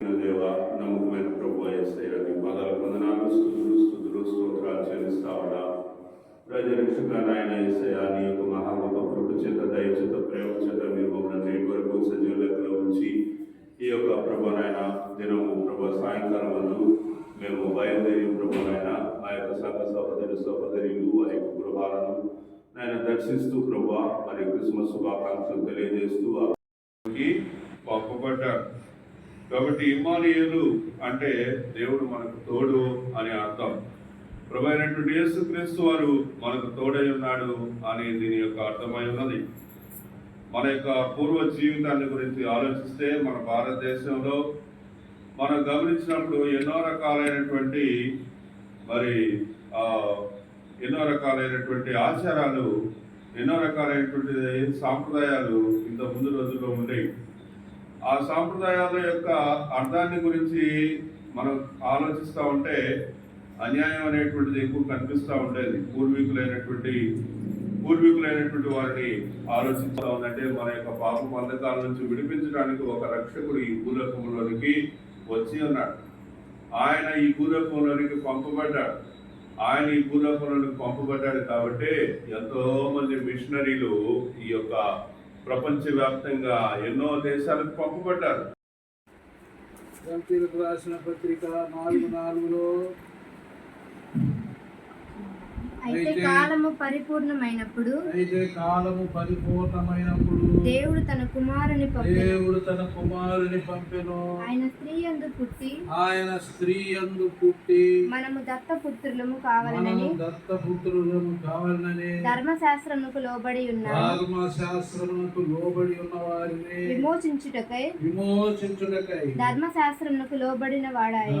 దేవ నమ్మకమైన ప్రభు ఏసయ్య పదాల వందనాలు స్థుతులు స్థుతులు స్తోత్రాలు చెల్లిస్తా ప్రజరక్షక నాయన ఏసయ్య నీ యొక్క మహాగొప్ప కృప చేత దయ ప్రేమ చేత మీరు మమ్మల్ని నేటి వరకు సజీవ లెక్కలో ఉంచి ఈ యొక్క ప్రభు నాయన దినము ప్రభు సాయంకాలం వరకు మేము బయలుదేరి ప్రభు నాయన మా యొక్క సంఘ సహోదరి సహోదరులు ఆ యొక్క గృహాలను నాయన దర్శిస్తూ ప్రభు మరి క్రిస్మస్ శుభాకాంక్షలు తెలియజేస్తూ కాబట్టి ఇమానియులు అంటే దేవుడు మనకు తోడు అని అర్థం. ప్రభు అయినటువంటి యేసుక్రీస్తు వారు మనకు తోడై ఉన్నాడు అని దీని యొక్క అర్థమై ఉన్నది. మన యొక్క పూర్వ జీవితాన్ని గురించి ఆలోచిస్తే మన భారతదేశంలో మనం గమనించినప్పుడు ఎన్నో రకాలైనటువంటి మరి ఎన్నో రకాలైనటువంటి ఆచారాలు ఎన్నో రకాలైనటువంటి సాంప్రదాయాలు ఇంత ముందు రోజుల్లో ఉండేవి. ఆ సాంప్రదాయాల యొక్క అర్థాన్ని గురించి మనం ఆలోచిస్తూ ఉంటే అన్యాయం అనేటువంటిది ఎక్కువ కనిపిస్తూ ఉండేది. పూర్వీకులైనటువంటి పూర్వీకులైనటువంటి వారిని ఆలోచిస్తూ ఉందంటే మన యొక్క పాప బంధకాల నుంచి విడిపించడానికి ఒక రక్షకుడు ఈ భూలోకంలోనికి వచ్చి ఉన్నాడు. ఆయన ఈ భూలోకంలోనికి పంపబడ్డాడు. ఆయన ఈ భూలోకంలోనికి పంపబడ్డాడు కాబట్టి ఎంతో మంది మిషనరీలు ఈ యొక్క ప్రపంచవ్యాప్తంగా ఎన్నో దేశాలకు పంపబడ్డారు. రాసిన పత్రిక నాలుగు నాలుగులో అయితే కాలము పరిపూర్ణమైనప్పుడు అయితే కాలము పరిపూర్ణమైనప్పుడు దేవుడు తన కుమారుని దేవుడు తన కుమారుని పంపెను. ఆయన స్త్రీ యందు పుట్టి ఆయన స్త్రీ యందు పుట్టి మనము దత్తపుత్రులము మనము కావాలనని దత్తపుత్రులను కావాలని ధర్మశాస్త్రముకు లోబడి ఉన్నాము ఆగమ శాస్త్రమునకు లోబడి ఉన్న వారిని విమోచించుటకై విమోచించుటకై ధర్మశాస్త్రమునకు లోబడిన వాడాయి.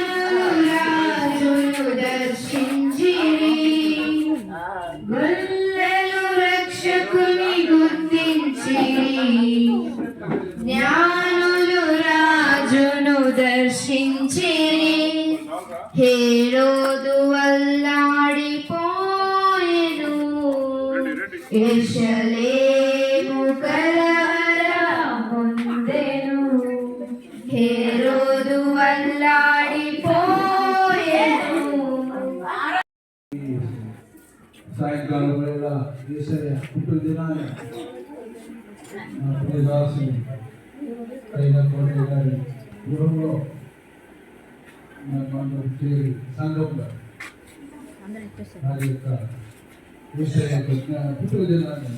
దర్శించిరి హేరోదు వల్లాడిపోయెను ఎషలేము పొందెను హేరోదు వల్లాడిపోయెను సాయంకాలం వేళ ఈసయ్య పుట్టు దినాన్ని నా ప్రియదాసుని అయినటువంటి గారి గృహంలో సంఘంలో వారి యొక్క ఈసయ్య యొక్క జ్ఞా- పుట్టు దినాన్ని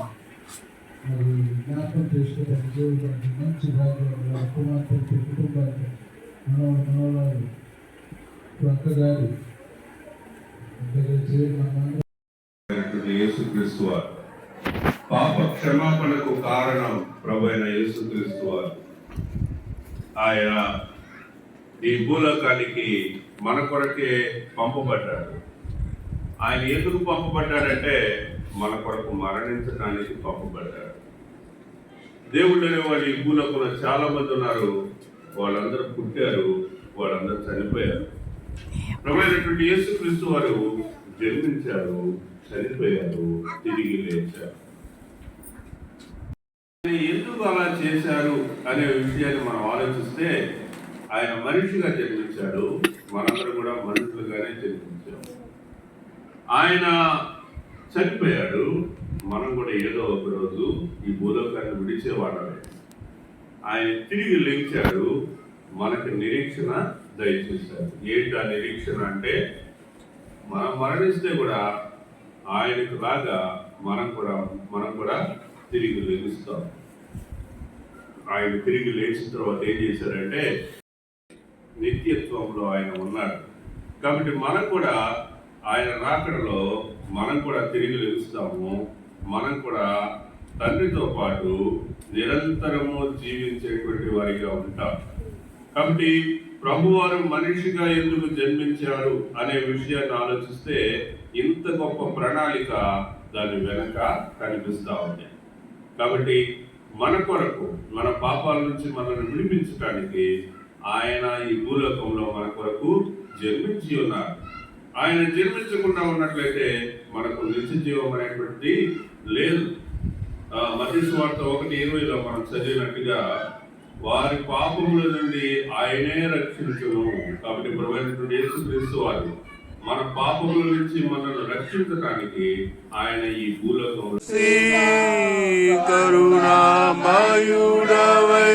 మరి జ్ఞాపకం చేసుకోవడానికి దేవుడు మంచి వాళ్ళ కుమార్తె కుటుంబానికి మనవాడు మనవాడు అక్కగారి యేసుక్రీస్తు వారు. పాప క్షమాపణకు కారణం ప్రభు అయిన యేసుక్రీస్తు వారు. ఆయన ఈ భూలోకానికి మన కొరకే పంపబడ్డాడు. ఆయన ఎందుకు పంపబడ్డాడంటే మన కొరకు మరణించడానికి పంపబడ్డాడు. దేవుడు అనేవాడు ఈ భూలోకంలో చాలా మంది ఉన్నారు. వాళ్ళందరూ పుట్టారు. వాళ్ళందరూ చనిపోయారు. ప్రభు యేసు యేసుక్రీస్తు వారు జన్మించారు చనిపోయారు తిరిగి లేచారు. ఎందుకు అలా చేశారు అనే విషయాన్ని మనం ఆలోచిస్తే ఆయన మనిషిగా జన్మించాడు. మనందరూ కూడా మనుషులుగానే జన్మించాం. ఆయన చనిపోయాడు. మనం కూడా ఏదో ఒక రోజు ఈ భూలోకాన్ని విడిచేవాడమే ఆయన తిరిగి లేచాడు. మనకి నిరీక్షణ దయచేశాడు. ఏంటి ఆ నిరీక్షణ అంటే మనం మరణిస్తే కూడా ఆయనకు లాగా మనం కూడా మనం కూడా తిరిగి లేస్తాం ఆయన తిరిగి లేచిన తర్వాత ఏం చేశారంటే నిత్యత్వంలో ఆయన ఉన్నాడు. కాబట్టి మనం కూడా ఆయన రాకడలో మనం కూడా తిరిగి లెగుస్తాము మనం కూడా తండ్రితో పాటు నిరంతరము జీవించేటువంటి వారిగా ఉంటాం. కాబట్టి ప్రభువారు మనిషిగా ఎందుకు జన్మించారు అనే విషయాన్ని ఆలోచిస్తే ఇంత గొప్ప ప్రణాళిక దాని వెనక కనిపిస్తూ ఉంది. కాబట్టి మన కొరకు మన పాపాల నుంచి మనల్ని విడిపించడానికి ఆయన ఈ భూలోకంలో మన కొరకు జన్మించి ఉన్నారు. ఆయన జన్మించకుండా ఉన్నట్లయితే మనకు నిత్య జీవం అనేటువంటిది లేదు. మధ్య వార్త ఒకటి ఇరవైలో మనం చదివినట్టుగా వారి పాపముల నుండి ఆయనే రక్షించును. కాబట్టి ప్రభుత్వ యేసుక్రీస్తు వారు మన పాపముల నుంచి మనల్ని రక్షించడానికి ఆయన ఈ భూలోకంలో శ్రీ కరుణామయుడవై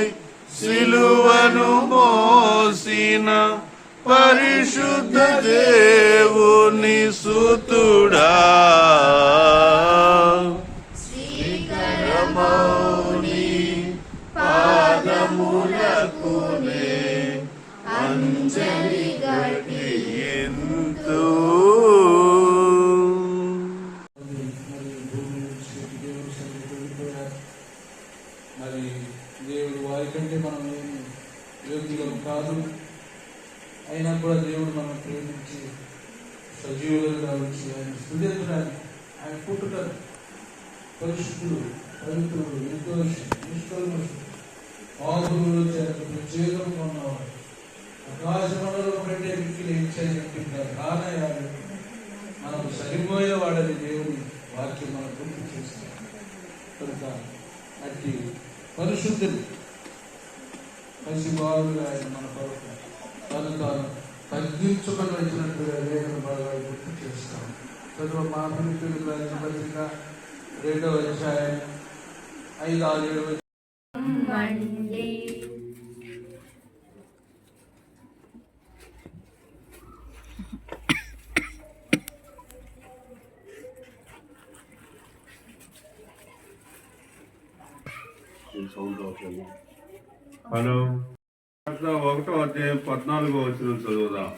సిలువను మోసిన పరిశుద్ధ దేవుని సుతుడా. శ్రీకరమౌని పాదములకునే అంజలి గట్టి ఎంతో మరి భూమి నుంచి దేవుని సన్నిధికి వెళ్ళిపోయారు. మరి దేవుడు వారి కంటే మనం ఏమి యోగ్యులం కాదు అయినా కూడా దేవుడు మనం ప్రేమించి సజీవులుగా వచ్చి ఆయన స్థుతించడానికి ఆయన పుట్టుతారు పరిశుద్ధుడు పవిత్రుడు నిర్దోషి నిష్కల్మషుడు ఆకులు చేత ప్రత్యేకంగా ఉన్నవాడు ఆకాశ మండలం కంటే మిక్కిలి ఇచ్చేటట్టుగా కానయాలు మనకు సరిపోయే దేవుని వాక్యం మనం గుర్తు చేస్తాం కనుక అట్టి పరిశుద్ధులు పసిబాలుగా ఆయన మన కొరకు తను తాను తగ్గించుకొని వచ్చినట్టుగా వేదన బాగా గుర్తు చేస్తాం. చదువు మా పిల్లలు పత్రిక రెండవ అధ్యాయం ఐదు ఆరు ఏడు. మండి హలో ఒకటో అధ్యాయం పద్నాలుగో వచ్చిన చదువుదాం.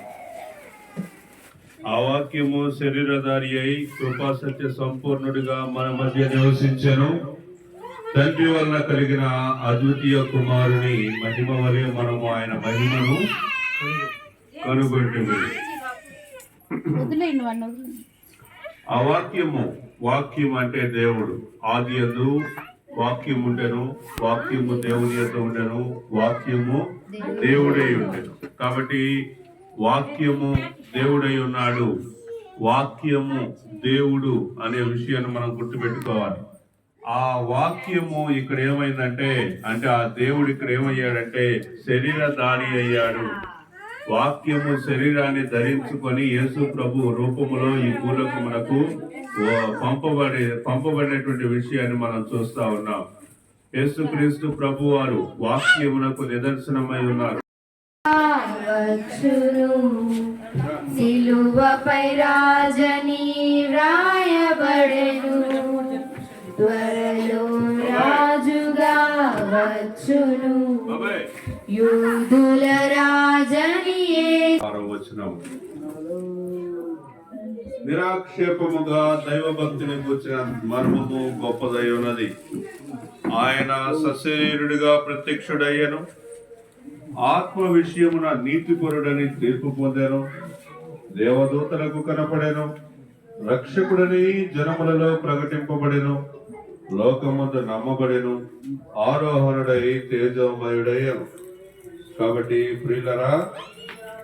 ఆ వాక్యము శరీరధారి అయి కృపా సత్య సంపూర్ణుడిగా మన మధ్య నివసించెను. తండ్రి వలన కలిగిన అద్వితీయ కుమారుని మహిమ వలె మనము ఆయన మహిమను కనుగొంటుంది వదిలేయండి వాడిని వదిలేయండి. ఆ వాక్యము వాక్యం అంటే దేవుడు. ఆది వాక్యం ఉండెను వాక్యము దేవుని యొక్క ఉండెను వాక్యము దేవుడై ఉండెను. కాబట్టి వాక్యము దేవుడై ఉన్నాడు. వాక్యము దేవుడు అనే విషయాన్ని మనం గుర్తుపెట్టుకోవాలి. ఆ వాక్యము ఇక్కడ ఏమైందంటే అంటే ఆ దేవుడు ఇక్కడ ఏమయ్యాడంటే శరీరధారి అయ్యాడు. వాక్యము శరీరాన్ని ధరించుకొని యేసు ప్రభు రూపములో ఈ భూలోకమునకు మనకు పంపబడి పంపబడినటువంటి విషయాన్ని మనం చూస్తా ఉన్నాం. యేసుక్రీస్తు ప్రభు వారు వాక్యమునకు నిదర్శనమై ఉన్నారు. సిలువపై రాజని వ్రాయబడెను. త్వరలో రాజుగా వచ్చును. యూదుల రాజని వచనం నిరాక్షేపముగా దైవభక్తిని కూర్చిన మర్మము గొప్పదై ఉన్నది ఆయన సశరీరుడిగా ప్రత్యక్షుడయ్యను. ఆత్మ విషయమున నీతిపరుడని తీర్పు పొందాను. దేవదూతలకు కనపడేను. రక్షకుడని జనములలో ప్రకటింపబడెను. లోకమందు నమ్మబడెను. ఆరోహణుడై తేజోమయుడయ్యను. కాబట్టి ప్రియులరా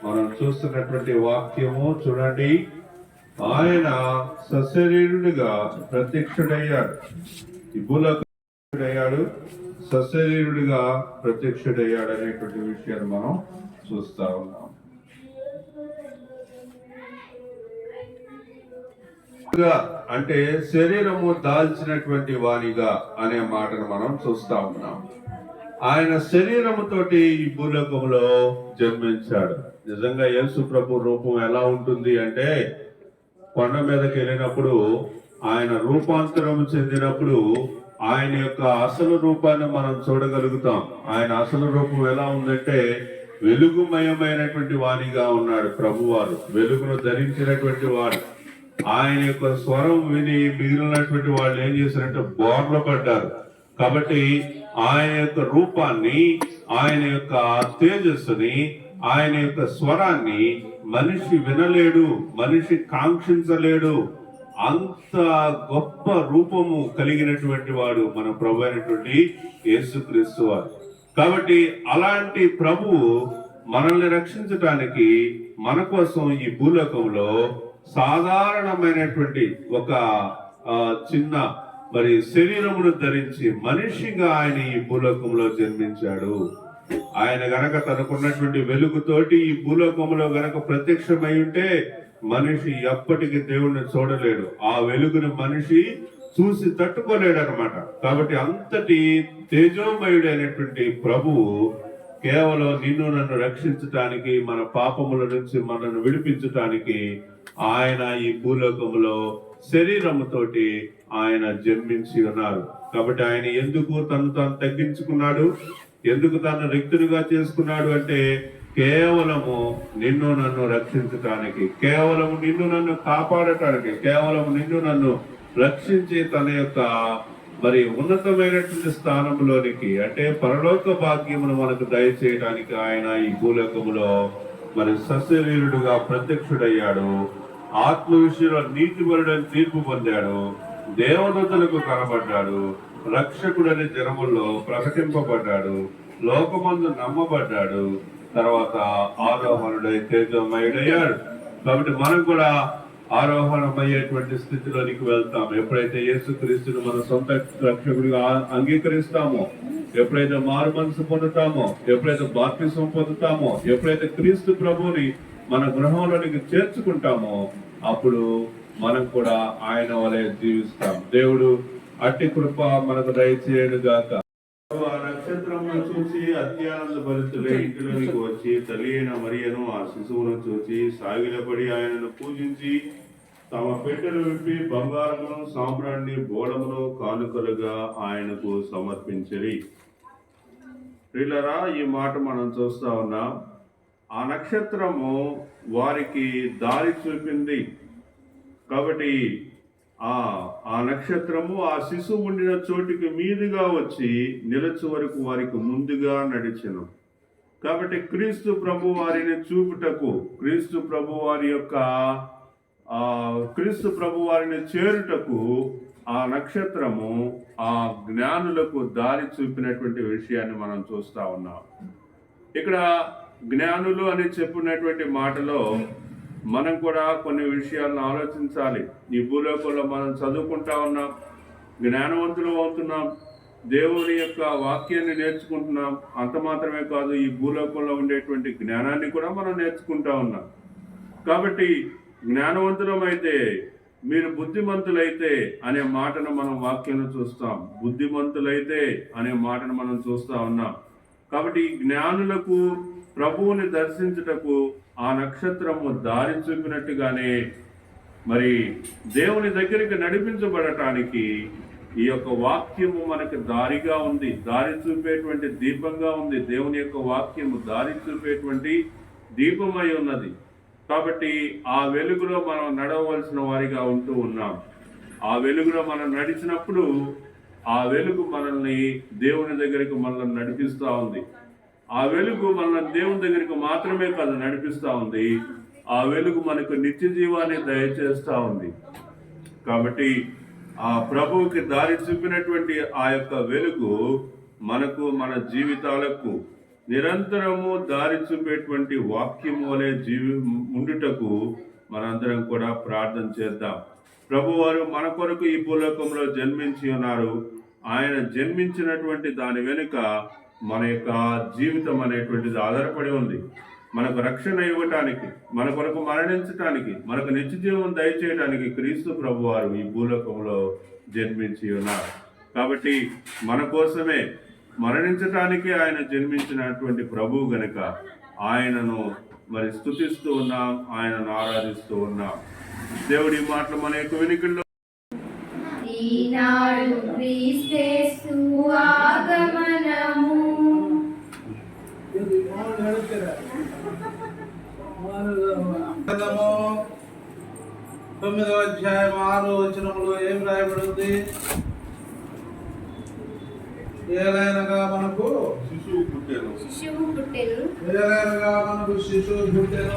మనం చూస్తున్నటువంటి వాక్యము చూడండి. ఆయన సశరీరుడిగా ప్రత్యక్షుడయ్యాడు. ఈ సశరీరుడిగా ప్రత్యక్షుడయ్యాడు అనేటువంటి విషయాన్ని మనం చూస్తా ఉన్నాం. అంటే శరీరము దాల్చినటువంటి వానిగా అనే మాటను మనం చూస్తా ఉన్నాం. ఆయన శరీరముతోటి ఈ భూలోకంలో జన్మించాడు. నిజంగా యేసు ప్రభు రూపం ఎలా ఉంటుంది అంటే కొండ మీదకి వెళ్ళినప్పుడు ఆయన రూపాంతరం చెందినప్పుడు ఆయన యొక్క అసలు రూపాన్ని మనం చూడగలుగుతాం. ఆయన అసలు రూపం ఎలా ఉందంటే వెలుగుమయమైనటువంటి వాణిగా ఉన్నాడు ప్రభువారు. వెలుగును ధరించినటువంటి వాడు. ఆయన యొక్క స్వరం విని మిగిలినటువంటి వాళ్ళు ఏం చేశారంటే బోర్ల పడ్డారు. కాబట్టి ఆయన యొక్క రూపాన్ని ఆయన యొక్క తేజస్సుని ఆయన యొక్క స్వరాన్ని మనిషి వినలేడు మనిషి కాంక్షించలేడు. అంత గొప్ప రూపము కలిగినటువంటి వాడు మన ప్రభు అయినటువంటి యేసుక్రీస్తు వారు. కాబట్టి అలాంటి ప్రభువు మనల్ని రక్షించటానికి మన కోసం ఈ భూలోకంలో సాధారణమైనటువంటి ఒక చిన్న మరి శరీరమును ధరించి మనిషిగా ఆయన ఈ భూలోకంలో జన్మించాడు. ఆయన గనక తనకున్నటువంటి వెలుగుతోటి ఈ భూలోకంలో గనక ప్రత్యక్షమై ఉంటే మనిషి ఎప్పటికీ దేవుణ్ణి చూడలేడు. ఆ వెలుగును మనిషి చూసి తట్టుకోలేడు అనమాట కాబట్టి అంతటి తేజోమయుడైనటువంటి ప్రభువు కేవలం నిన్ను నన్ను రక్షించటానికి మన పాపముల నుంచి మనను విడిపించటానికి ఆయన ఈ భూలోకములో శరీరముతోటి ఆయన జన్మించి ఉన్నారు. కాబట్టి ఆయన ఎందుకు తను తాను తగ్గించుకున్నాడు? ఎందుకు తను రిక్తునిగా చేసుకున్నాడు అంటే కేవలము నిన్ను నన్ను రక్షించటానికి కేవలము నిన్ను నన్ను కాపాడటానికి కేవలం నిన్ను నన్ను రక్షించి తన యొక్క మరి ఉన్నతమైనటువంటి స్థానంలోనికి అంటే పరలోక భాగ్యమును మనకు దయచేయడానికి ఆయన ఈ భూలోకములో మరి సస్యవీరుడుగా ప్రత్యక్షుడయ్యాడు. ఆత్మ విషయంలో నీతిపరుడని తీర్పు పొందాడు. దేవదత్తులకు కనబడ్డాడు. రక్షకుడని జనముల్లో ప్రకటింపబడ్డాడు. లోకమందు నమ్మబడ్డాడు. తర్వాత ఆరోహణుడై తేజోమయుడయ్యాడు. కాబట్టి మనం కూడా ఆరోహణమయ్యేటువంటి స్థితిలోనికి వెళ్తాం. ఎప్పుడైతే యేసుక్రీస్తుని మన సొంత రక్షకుడిగా అంగీకరిస్తామో ఎప్పుడైతే మారు మనసు పొందుతామో ఎప్పుడైతే బాప్తిసం పొందుతామో ఎప్పుడైతే క్రీస్తు ప్రభుని మన గృహంలోనికి చేర్చుకుంటామో అప్పుడు మనం కూడా ఆయన వలె జీవిస్తాం. దేవుడు అట్టి కృప మనకు దయచేయడు గాక. ఆ నక్షత్రమును చూసి అత్యానంద భరితులై ఇంటిలోనికి వచ్చి తల్లి అయిన మరియను ఆ శిశువును చూసి సాగిలపడి ఆయనను పూజించి తమ పెట్టెలు విప్పి బంగారమును సాంబ్రాన్ని బోడమును కానుకలుగా ఆయనకు సమర్పించరి. ప్రియులరా ఈ మాట మనం చూస్తా ఉన్నాం. ఆ నక్షత్రము వారికి దారి చూపింది. కాబట్టి ఆ నక్షత్రము ఆ శిశువు ఉండిన చోటికి మీదుగా వచ్చి నిలచు వరకు వారికి ముందుగా నడిచెను. కాబట్టి క్రీస్తు ప్రభు వారిని చూపుటకు క్రీస్తు ప్రభు వారి యొక్క ఆ క్రీస్తు ప్రభు వారిని చేరుటకు ఆ నక్షత్రము ఆ జ్ఞానులకు దారి చూపినటువంటి విషయాన్ని మనం చూస్తా ఉన్నాం. ఇక్కడ జ్ఞానులు అని చెప్పినటువంటి మాటలో మనం కూడా కొన్ని విషయాలను ఆలోచించాలి. ఈ భూలోకంలో మనం చదువుకుంటా ఉన్నాం. జ్ఞానవంతులు అవుతున్నాం. దేవుని యొక్క వాక్యాన్ని నేర్చుకుంటున్నాం. అంత మాత్రమే కాదు ఈ భూలోకంలో ఉండేటువంటి జ్ఞానాన్ని కూడా మనం నేర్చుకుంటా ఉన్నాం. కాబట్టి జ్ఞానవంతులమైతే మీరు బుద్ధిమంతులైతే అనే మాటను మనం వాక్యంలో చూస్తాం. బుద్ధిమంతులైతే అనే మాటను మనం చూస్తా ఉన్నాం. కాబట్టి ఈ జ్ఞానులకు ప్రభువుని దర్శించుటకు ఆ నక్షత్రము దారి చూపినట్టుగానే మరి దేవుని దగ్గరికి నడిపించబడటానికి ఈ యొక్క వాక్యము మనకు దారిగా ఉంది. దారి చూపేటువంటి దీపంగా ఉంది. దేవుని యొక్క వాక్యము దారి చూపేటువంటి దీపమై ఉన్నది. కాబట్టి ఆ వెలుగులో మనం నడవలసిన వారిగా ఉంటూ ఉన్నాం. ఆ వెలుగులో మనం నడిచినప్పుడు ఆ వెలుగు మనల్ని దేవుని దగ్గరికి మనల్ని నడిపిస్తూ ఉంది. ఆ వెలుగు మనల్ని దేవుని దగ్గరికి మాత్రమే కాదు నడిపిస్తూ ఉంది. ఆ వెలుగు మనకు నిత్య జీవాన్ని దయచేస్తూ ఉంది. కాబట్టి ఆ ప్రభువుకి దారి చూపినటువంటి ఆ యొక్క వెలుగు మనకు మన జీవితాలకు నిరంతరము దారి చూపేటువంటి వాక్యం వలె జీవి ఉండుటకు మనందరం కూడా ప్రార్థన చేద్దాం. ప్రభువారు మన కొరకు ఈ భూలోకంలో జన్మించి ఉన్నారు. ఆయన జన్మించినటువంటి దాని వెనుక మన యొక్క జీవితం అనేటువంటిది ఆధారపడి ఉంది. మనకు రక్షణ ఇవ్వటానికి మన కొరకు మరణించటానికి మనకు నిత్యజీవం దయచేయటానికి క్రీస్తు ప్రభువారు ఈ భూలోకంలో జన్మించి ఉన్నారు. కాబట్టి మన కోసమే మరణించటానికి ఆయన జన్మించినటువంటి ప్రభువు గనుక ఆయనను మరి స్తుతిస్తూ ఉన్నాం ఆయనను ఆరాధిస్తూ ఉన్నాం. దేవుడి మాటలు మన యొక్క వినికిడిలో ఈనాడు క్రీస్తేస్తు ఆగమనము తొమ్మిదవ అధ్యాయం ఆరు వచనములో ఏం రాయబడింది? ఏలైనగా మనకు శిశువు పుట్టాను. శిశువు పుట్టెను. ఏలైనగా మనకు శిశువు పుట్టెను.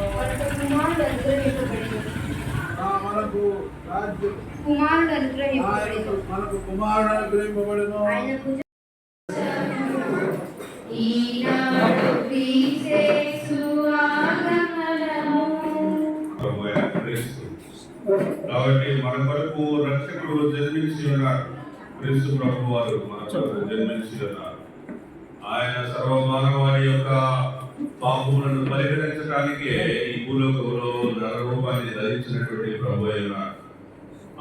మనకు రాజ్యం కుమారుడు అనుగ్రహింపబడెను. మనకు కుమారుడు అనుగ్రహింపబడను. కొరకు రక్షకుడు జన్మించి ఉన్నారు క్రీస్తు ప్రభు వారు మన కొరకు జన్మించి ఉన్నారు ఆయన సర్వమానవాళి యొక్క పాపములను పరిహరించడానికే ఈ భూలోకంలో నరరూపాన్ని ధరించినటువంటి ప్రభు అయి ఉన్నారు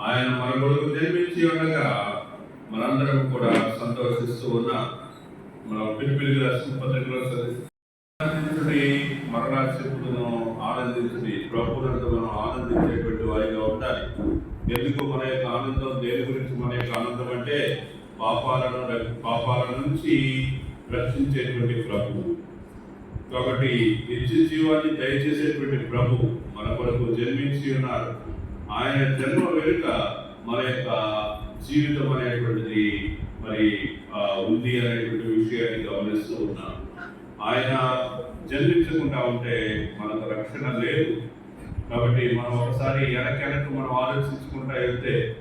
ఆయన మన కొరకు జన్మించి ఉండగా మనందరం కూడా సంతోషిస్తూ ఉన్నాం. మన పిలిపిలిగా రాసిన పత్రికలో చెప్పులను ఆనందించుడి. ప్రభువునందు మనం ఆనందించేటువంటి వారిగా ఉండాలి. ఎందుకు మన యొక్క ఆనందం దేని గురించి మన యొక్క ఆనందం అంటే పాపాలను పాపాల నుంచి రక్షించేటువంటి ప్రభు కాబట్టి నిత్య జీవాన్ని దయచేసేటువంటి ప్రభు మన కొరకు జన్మించి ఉన్నారు. ఆయన జన్మ వెనుక మన యొక్క జీవితం అనేటువంటిది మరి ఆ, ఉంది అనేటువంటి విషయాన్ని గమనిస్తూ ఉన్నాం. ఆయన జన్మించకుండా ఉంటే మనకు రక్షణ లేదు. కాబట్టి మనం ఒకసారి వెనకెనక మనం ఆలోచించుకుంటా వెళ్తే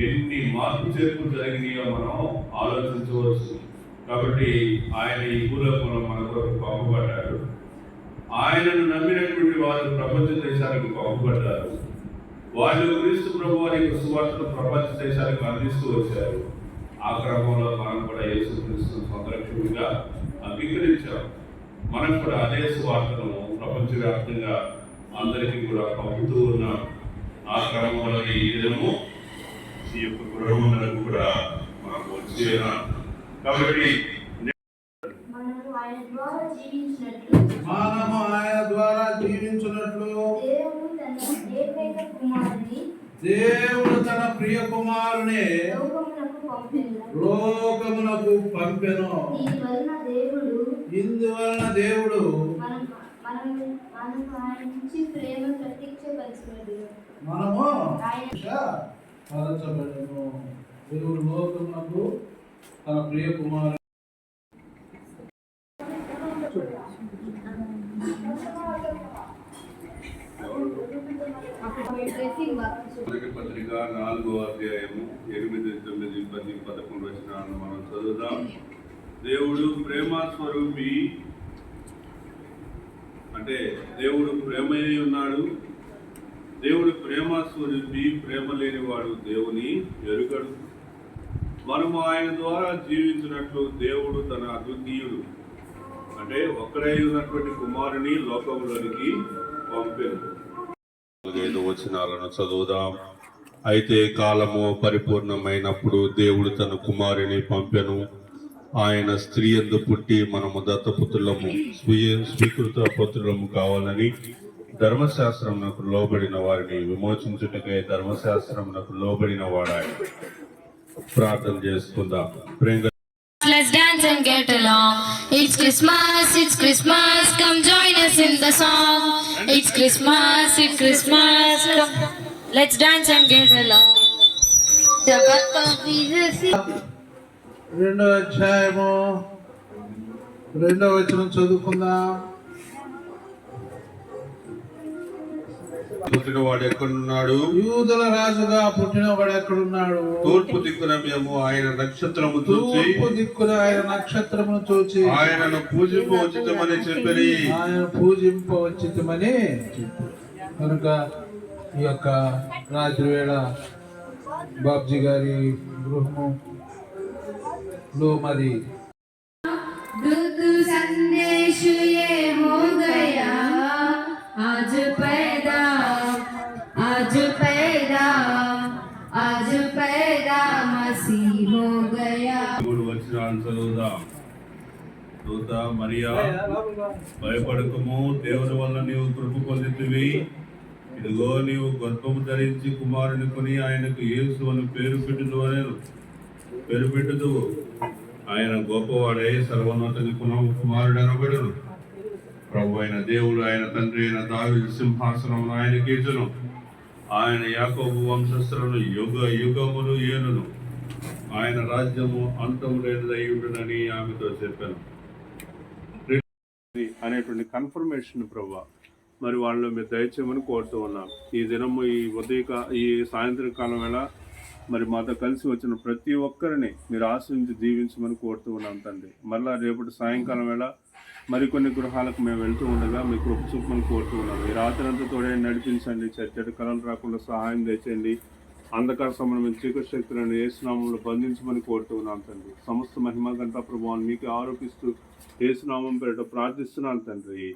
ఎన్ని మార్పు చేర్పులు జరిగినాయో మనం ఆలోచించవచ్చు. కాబట్టి ఆయన ఈ భూలోకంలో మన కొరకు పంపబడ్డాడు. ఆయనను నమ్మినటువంటి వారు ప్రపంచ దేశాలకు పంపబడ్డారు. వాళ్ళు క్రీస్తు ప్రభు వారి యొక్క సువార్తను ప్రపంచ దేశాలకు అందిస్తూ వచ్చారు. ఆ క్రమంలో మనం కూడా యేసు క్రీస్తు సంరక్షకుడిగా అంగీకరించాం. మనం కూడా అదే సువార్తను ప్రపంచవ్యాప్తంగా అందరికీ కూడా పంపుతూ ఉన్నాం ఆ క్రమంలో ఈ దినము ఈ యొక్క గృహములకు కూడా మనకు వచ్చేనా కాబట్టి మనము ఆయన ద్వారా జీవించినట్లు మనము ఆయన ద్వారా జీవించున్నట్లు దేవుడు తన ఏకైక కుమారుని దేవుడు తన ప్రియ కుమారుని లోకమునకు పంపెను. లోకమునకు పంపెను దీని వలన దేవుడు ఇందువలన దేవుడు మనం ప్రేమ మనము ఆయన పరచబడను దేవుడు లోకమునకు తన ప్రియ కుమారు పత్రిక నాలుగో అధ్యాయము ఎనిమిది తొమ్మిది పది పదకొండు వచనాలను మనం చదువుదాం. దేవుడు ప్రేమ స్వరూపి అంటే దేవుడు ప్రేమయ్య ఉన్నాడు. దేవుడు ప్రేమ స్వరూపి ప్రేమ లేనివాడు దేవుని ఎరుగడు. మనము ఆయన ద్వారా జీవించినట్లు దేవుడు తన అద్వితీయుడు. అంటే ఒక్కడే ఉన్నటువంటి కుమారుని లోకంలోనికి పంపారు నాలుగైదు వచనాలను చదువుదాం. అయితే కాలము పరిపూర్ణమైనప్పుడు దేవుడు తన కుమారుని పంపెను. ఆయన స్త్రీ ఎందు పుట్టి మనము దత్తపుత్రులము స్వీయ స్వీకృత పుత్రులము కావాలని ధర్మశాస్త్రమునకు లోబడిన వారిని విమోచించుటకై ధర్మశాస్త్రమునకు లోబడిన వాడాయి ప్రార్థన చేసుకుందాం ప్రేమ Let's dance and get along. It's Christmas, it's Christmas. Come join us in the song. It's Christmas, it's Christmas. Come. Let's dance and get along. The birth of Jesus రెండో అధ్యాయము. రెండో వచనం చదువుకుందాం. పుట్టిన వాడు ఎక్కడున్నాడు? యూదుల రాజుగా పుట్టినవాడు ఎక్కడున్నాడు? తూర్పు దిక్కున మేము ఆయన నక్షత్రము చూసి తూర్పు దిక్కున ఆయన నక్షత్రమును చూచి ఆయనను పూజింపు ఉచితమని చెప్పి ఆయన పూజింపవచ్చితమని చెప్పు. కనుక ఈ యొక్క రాత్రి వేళ బాబ్జీ గారి గృహము లో మరి दुख संदेश ये हो गया आज पैदा आज पैदा आज पैदा मसीह हो गया మూడు వచనాలు చదువుదాం దూత మరియా భయపడకము దేవుని వల్ల నీవు కృప పొందితివి ఇదిగో నీవు గర్భము ధరించి కుమారుని కొని ఆయనకు యేసు అని పేరు పెట్టుదు అనేను పేరు పెట్టుదు ఆయన గొప్పవాడై సర్వోన్నతుని కులం కుమారుడు అనబడును ప్రభు అయిన దేవుడు ఆయన తండ్రి అయిన దావి సింహాసనం ఆయన కీర్తును ఆయన యాకోబు వంశస్థులను యుగ యుగములు ఏనును. ఆయన రాజ్యము అంతము లేనిదై ఉండునని ఆమెతో చెప్పాను. అనేటువంటి కన్ఫర్మేషన్ ప్రభు. మరి వాళ్ళు మీరు దయచేయమని కోరుతూ ఉన్నాం ఈ దినము ఈ ఉదయ ఈ సాయంత్రం కాలం వేళ మరి మాతో కలిసి వచ్చిన ప్రతి ఒక్కరిని మీరు ఆశ్రయించి దీవించమని కోరుతూ ఉన్నాం తండ్రి. మరలా రేపటి సాయంకాలం వేళ మరికొన్ని గృహాలకు మేము వెళ్తూ ఉండగా మీ కృప చూపమని కోరుతూ ఉన్నాం. ఈ రాత్రంతా తోడే నడిపించండి చచ్చటి కళలు రాకుండా సహాయం తెచ్చండి అంధకార సంబంధమైన చీకటి శక్తులను ఏసునామంలో బంధించమని కోరుతూ ఉన్నాం తండ్రి. సమస్త మహిమ గంట ప్రభావం మీకు ఆరోపిస్తూ ఏసునామం పేరిట ప్రార్థిస్తున్నాను తండ్రి.